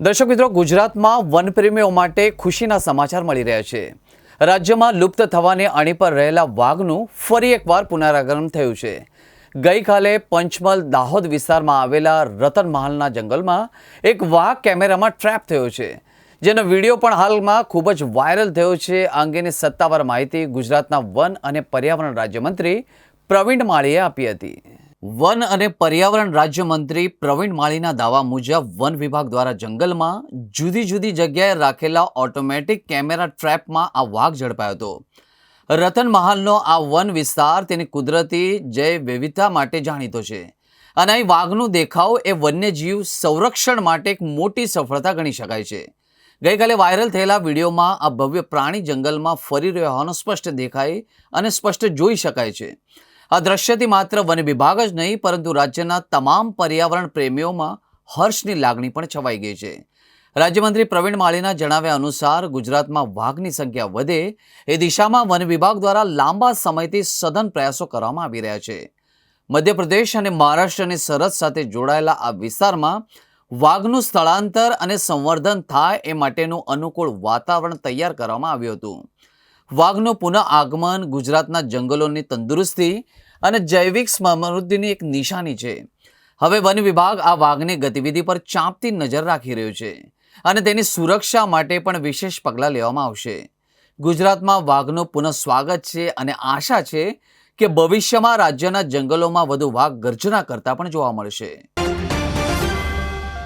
દર્શક મિત્રો, ગુજરાતમાં વનપ્રેમીઓ માટે ખુશીના સમાચાર મળી રહ્યા છે. રાજ્યમાં લુપ્ત થવાને અણી પર રહેલા વાઘનું ફરી એકવાર પુનરાગમન થયું છે. ગઈકાલે પંચમલ દાહોદ વિસ્તારમાં આવેલા રતનમહાલના જંગલમાં એક વાઘ કેમેરામાં ટ્રેપ થયો છે. જેનો વીડિયો પણ હાલમાં ખૂબ જ વાયરલ થયો છે. આ અંગેની સત્તાવાર માહિતી ગુજરાતના વન અને પર્યાવરણ રાજ્યમંત્રી પ્રવીણ માળીએ આપી હતી. વન અને પર્યાવરણ રાજ્યમંત્રી પ્રવીણ માળીના દાવા મુજબ વન વિભાગ દ્વારા જંગલમાં જુદી જુદી જગ્યાએ રાખેલા ઓટોમેટિક કેમેરા ટ્રેપમાં આ વાઘ ઝડપાયો હતો. રતન મહાલનો આ વન વિસ્તાર તેની કુદરતી જૈવ વિવિધતા માટે જાણીતો છે અને અહીં વાઘનું દેખાવ એ વન્યજીવ સંરક્ષણ માટે એક મોટી સફળતા ગણી શકાય છે. ગઈકાલે વાયરલ થયેલા વિડીયોમાં આ ભવ્ય પ્રાણી જંગલમાં ફરી રહ્યો હોવાનો સ્પષ્ટ દેખાય અને સ્પષ્ટ જોઈ શકાય છે. આ દ્રશ્યથી માત્ર વન વિભાગ જ નહીં, પરંતુ રાજ્યના તમામ પર્યાવરણ પ્રેમીઓમાં હર્ષની લાગણી પણ છવાઈ ગઈ છે. રાજ્યમંત્રી પ્રવીણ માળીના જણાવ્યા અનુસાર, ગુજરાતમાં વાઘની સંખ્યા વધે એ દિશામાં વન વિભાગ દ્વારા લાંબા સમયથી સઘન પ્રયાસો કરવામાં આવી રહ્યા છે. મધ્યપ્રદેશ અને મહારાષ્ટ્રની સરહદ સાથે જોડાયેલા આ વિસ્તારમાં વાઘનું સ્થળાંતર અને સંવર્ધન થાય એ માટેનું અનુકૂળ વાતાવરણ તૈયાર કરવામાં આવ્યું હતું. વાઘનું પુનઃ આગમન ગુજરાતના જંગલોની તંદુરસ્તી અને જૈવિક સમૃદ્ધિની એક નિશાની છે. હવે વન વિભાગ આ વાઘની ગતિવિધિ પર ચાંપતી નજર રાખી રહ્યું છે અને તેની સુરક્ષા માટે પણ વિશેષ પગલાં લેવામાં આવશે. ગુજરાતમાં વાઘનું પુનઃ સ્વાગત છે અને આશા છે કે ભવિષ્યમાં રાજ્યના જંગલોમાં વધુ વાઘ ગર્જના કરતા પણ જોવા મળશે.